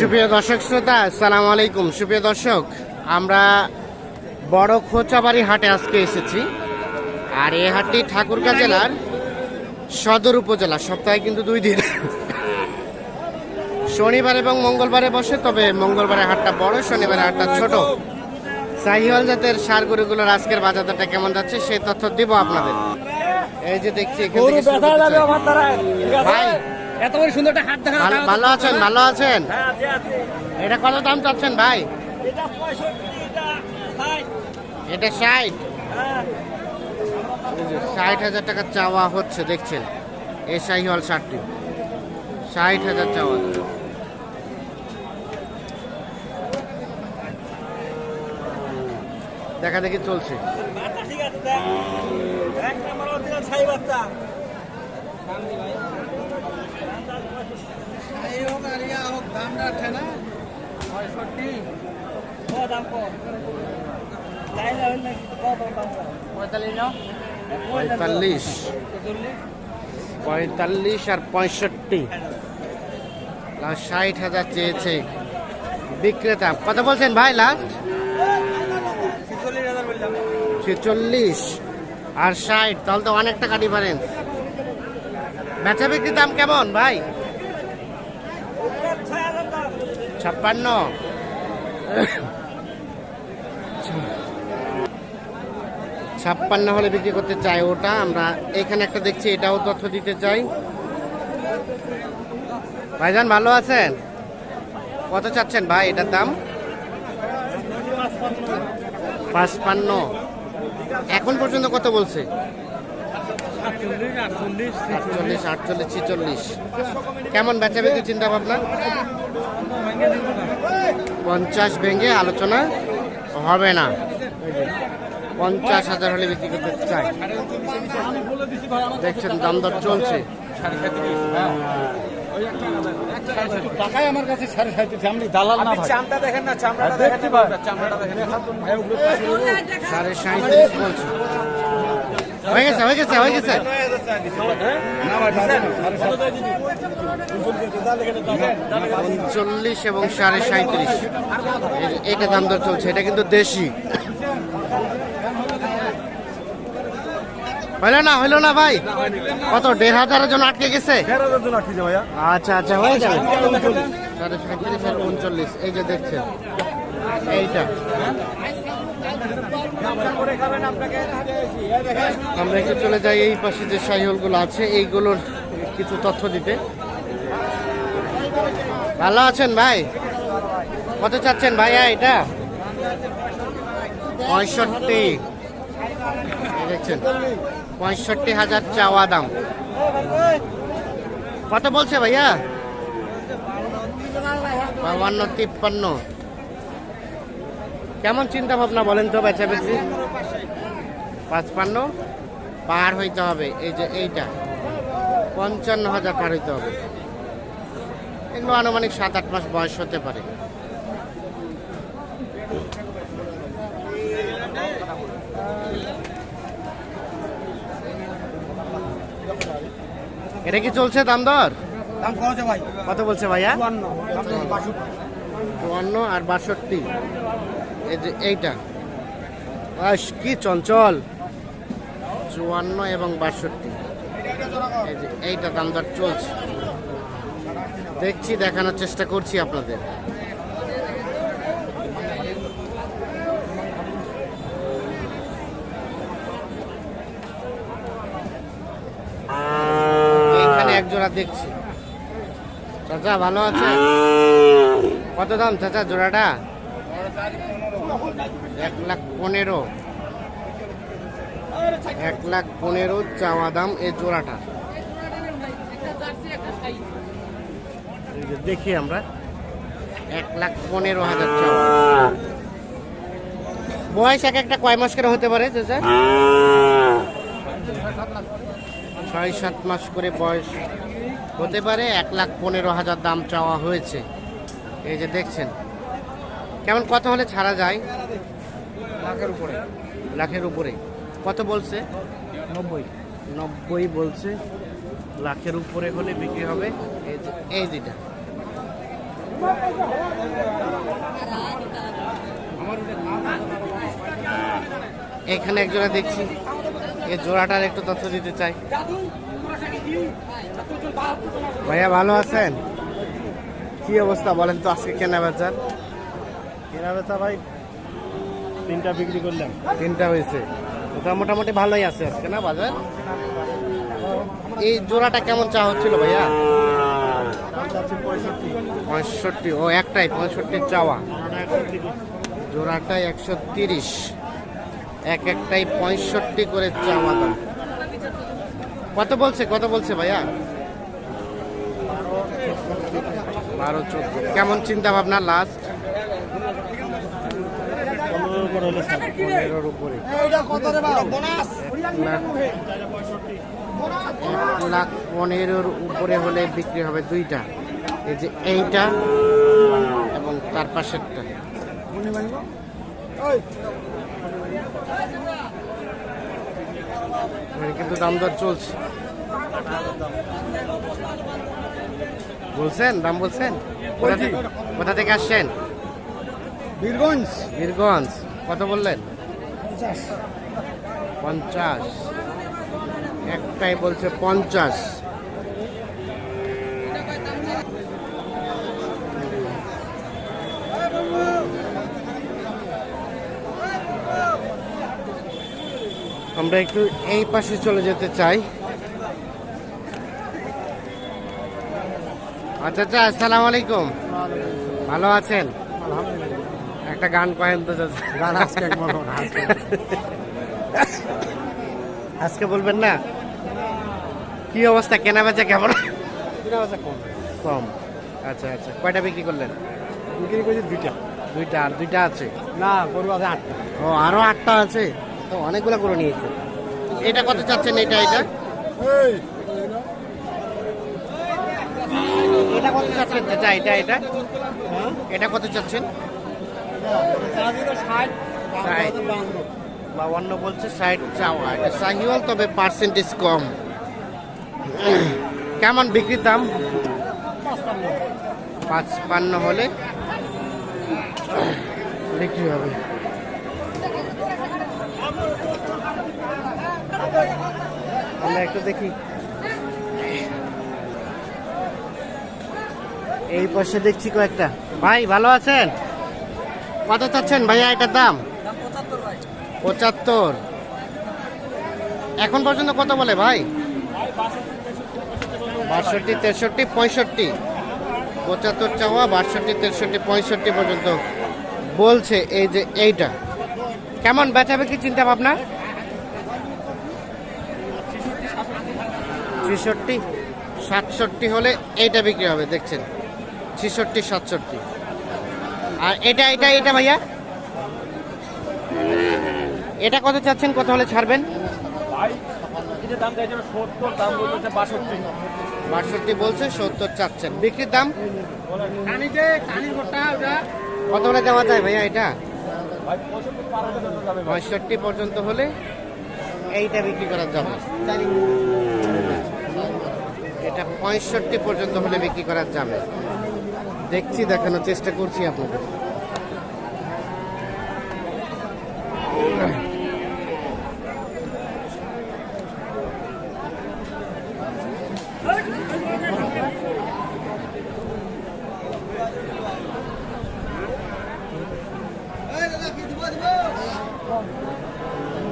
সুপ্রিয় দর্শক শ্রোতা আসসালামু আলাইকুম। সুপ্রিয় দর্শক আমরা বড় খোঁচাবাড়ি হাটে আজকে এসেছি। আর এই হাটটি ঠাকুরগাঁ জেলার সদর উপজেলা। সপ্তাহে কিন্তু দুই দিন। শনিবার এবং মঙ্গলবারে বসে তবে মঙ্গলবারে হাটটা বড় শনিবারে হাটটা ছোট। সাহিওয়াল জাতের সার গরুগুলোর আজকের বাজারটা কেমন যাচ্ছে সেই তথ্য দিব আপনাদের। এই যে দেখছি এখান। ভাই এত বড় সুন্দর একটা হাত দেখা ভালো- ভালো আছেন ভালো আছেন? এটা কত দাম চাচ্ছেন ভাই? এটা ষাট। ষাট? হাজার টাকা চাওয়া হচ্ছে দেখছেন? এই শাহিওয়াল ষাটটি ষাট হাজার চাওয়া। দেখা দেখি চলছে। পঁয়তাল্লিশ পঁয়তাল্লিশ। আর পঁয়ষট্টি। ষাট হাজার চেয়েছে বিক্রেতা। কত বলছেন ভাই লাস্ট ছেচল্লিশ আর ষাট তাহলে তো অনেক টাকা ডিফারেন্স বেচা বিক্রির দাম কেমন ভাই? ছাপ্পান্ন। ছাপ্পান্ন হলে বিক্রি করতে চাই ওটা, আমরা এখানে একটা দেখছি, এটাও তথ্য দিতে চাই। ভাইজান, ভালো আছেন? কত চাচ্ছেন ভাই এটার দাম? পাঁচপান্ন। এখন পর্যন্ত কত বলছে? আটচল্লিশ আটচল্লিশ ছিচল্লিশ। কেমন বেচা বিক্রি চিন্তা ভাবনা পঞ্চাশ ভেঙে আলোচনা হবে না। পঞ্চাশ হাজার হলে বিক্রি করতে চাই। দেখছেন দাম দর চলছে। টাকাই আমার কাছে সাড়ে সাঁত্রিশ আমি দালাল না চামড়া দেখেন না চামড়াটা দেখেন চামড়াটা দেখেন সাড়ে সাঁত্রিশ বলছে। হয়ে গেছে হয়ে গেছে হয়ে গেছে। উনচল্লিশ এবং সাড়ে সাঁত্রিশ এটা দাম দর চলছে এটা কিন্তু দেশি। হইল না হইল না ভাই? কত দেড় হাজারের জন্য আটকে গেছে? আচ্ছা আচ্ছা হয়ে যাবে। সাড়ে সাঁত্রিশ আর উনচল্লিশ এই যে দেখছেন এইটা। আমরা একটু চলে যাই, এই পাশে যে সাইহলগুলো আছে, এইগুলোর কিছু তথ্য দিতে। ভালো আছেন ভাই? কত চাচ্ছেন ভাইয়া এটা? পঁয়ষট্টি। দেখছেন, পঁয়ষট্টি হাজার চাওয়া দাম। কত বলছে ভাইয়া? বাবান্ন তিপ্পান্ন। কেমন চিন্তা ভাবনা বলেন তো বেচা বেশি পাঁচপান্ন? পার হইতে হবে এই যে এইটা। পঞ্চান্ন হাজার পার হইতে হবে। এগুলো আনুমানিক সাত আট মাস বয়স হতে পারে। এটা কি চলছে দাম দর? দাম কত ভাই। কত বলছে ভাইয়া। চুয়ান্ন আর বাষট্টি। এই যে এইটা। আস কি চঞ্চল। চুয়ান্ন এবং বাষট্টি। এই যে এইটা দাম দর চলছে। দেখছি দেখানোর চেষ্টা করছি আপনাদের। এইখানে এক জোড়া দেখছি। চাচা ভালো আছে কত দাম চাচা জোড়াটা? এক লাখ পনেরো। এক লাখ পনেরো চাওয়া দাম এই জোড়াটা। দেখি আমরা। এক লাখ পনেরো হাজার বয়স এক একটা কয় মাস করে হতে পারে ছয় সাত মাস করে বয়স হতে পারে, এক লাখ পনেরো হাজার দাম চাওয়া হয়েছে। এই যে দেখছেন কেমন কত হলে ছাড়া যায়? লাখের উপরে। লাখের উপরে। কত বলছে? নব্বই। নব্বই বলছে। লাখের উপরে হলে বিক্রি হবে। এই যে এই দুইটা এখানে একজনে দেখছি। এই জোড়াটার একটু তথ্য দিতে চাই। ভাইয়া ভালো আছেন? কি অবস্থা বলেন তো আজকে কেনা বেচার কেনা বেচা ভাই তিনটা বিক্রি করলাম। তিনটা হয়েছে। ওটা মোটামুটি ভালোই আছে আজকে, না বাজার? এই জোড়াটা কেমন চা হচ্ছিল ভাইয়া? পঁয়ষট্টি। ও, একটাই পঁয়ষট্টি চাওয়া। জোড়াটাই একশো তিরিশ। এক একটাই পঁয়ষট্টি করে চাওয়া দাম। কত বলছে কত বলছে ভাইয়া? বারো চোদ্দ। কেমন চিন্তা ভাবনা লাস্ট উপর হলে। পনেরোর উপরে। লাখ পনেরোর উপরে হলে বিক্রি হবে দুইটা। এই যে এইটা এবং তার পাশেরটা। কিন্তু দাম দর চলছে। বলছেন? দাম বলছেন? কোথা থেকে- কোথা থেকে আসছেন? বীরগঞ্জ। বীরগঞ্জ। কত বললেন? পঞ্চাশ। একটাই বলছে পঞ্চাশ। আমরা একটু এই পাশে চলে যেতে চাই। আচ্ছা আচ্ছা আসসালামু আলাইকুম। ভালো আছেন? একটা গান কহেন তো গান আজকে বলবেন না? কি অবস্থা? কেনা বেচা কেমন? কেনা বেচা কম। কম। আচ্ছা আচ্ছা। কয়টা বিক্রি করলেন? বিক্রি করছি দুইটা। দুইটা আর দুইটা আছে? না গরু আছে আটটা। ও আরও আটটা আছে? তো অনেকগুলো গরু নিয়েছে। এটা কত চাচ্ছেন এটা এটা? এটা কত চাচ্ছেন? চাচা এটা এটা? এটা কত চাচ্ছেন? বাউান্ন বলছে ষাট চাওয়া এটা সাহিওয়াল, তবে পার্সেন্টেজ কম। কেমন বিক্রির দাম? পাঁচ পান্ন হলে বিক্রি হবে। আমরা একটু দেখি। এই পাশে দেখছি কয়েকটা। ভাই, ভালো আছেন? কত চাচ্ছেন ভাইয়া এটার দাম? পঁচাত্তর। এখন পর্যন্ত কত বলে ভাই? বাষট্টি, তেষট্টি, পঁয়ষট্টি। পঁচাত্তর চাওয়া, বাষট্টি, তেষট্টি, পঁয়ষট্টি পর্যন্ত বলছে এই যে এইটা। কেমন বেচাবে কি চিন্তা ভাবনা? ছেষট্টি, সাতষট্টি হলে এইটা বিক্রি হবে, দেখছেন। ছেষট্টি, সাতষট্টি। আর এটা এটা এটা ভাইয়া? এটা কত চাচ্ছেন কত হলে ছাড়বেন? ভাই এটা দাম চাইছে সত্তর দাম বলছে বাষট্টি। বলছে সত্তর চাচ্ছেন। বিক্রির দাম? কত হলে দেওয়া যায় ভাইয়া এটা। পঁয়ষট্টি পর্যন্ত হলে এইটা বিক্রি করা যাবে। এটা পঁয়ষট্টি পর্যন্ত হলে বিক্রি করা যাবে। দেখছি দেখানোর চেষ্টা করছি আপনাদের।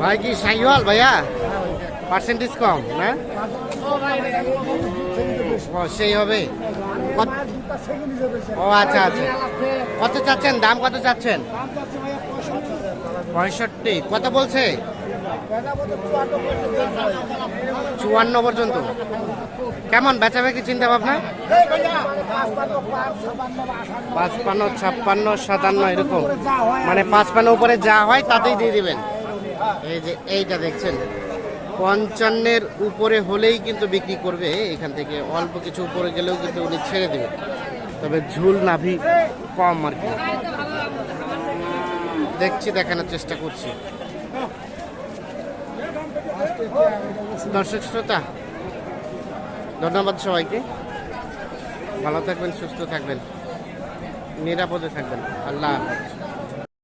ভাই কি সাইওয়াল ভাইয়া? পার্সেন্টেজ কম না? সেই হবে। ও আচ্ছা আচ্ছা। কত চাচ্ছেন? দাম কত চাচ্ছেন? পঁয়ষট্টি। কত বলছে? চুয়ান্ন পর্যন্ত। কেমন বেচাবে কি চিন্তা ভাবনা? পাঁচপান্ন ছাপ্পান্ন সাতান্ন এরকম। মানে পাঁচপান্ন উপরে যা হয় তাতেই দিয়ে দিবেন। এই যে এইটা দেখছেন। পঞ্চান্নের উপরে হলেই কিন্তু বিক্রি করবে, এখান থেকে অল্প কিছু উপরে গেলেও কিন্তু উনি ছেড়ে দেবে। তবে ঝুল নাভি কম আর কি। দেখছি, দেখানোর চেষ্টা করছি। দর্শক শ্রোতা, ধন্যবাদ সবাইকে। ভালো থাকবেন, সুস্থ থাকবেন, নিরাপদে থাকবেন। আল্লাহ হাফেজ।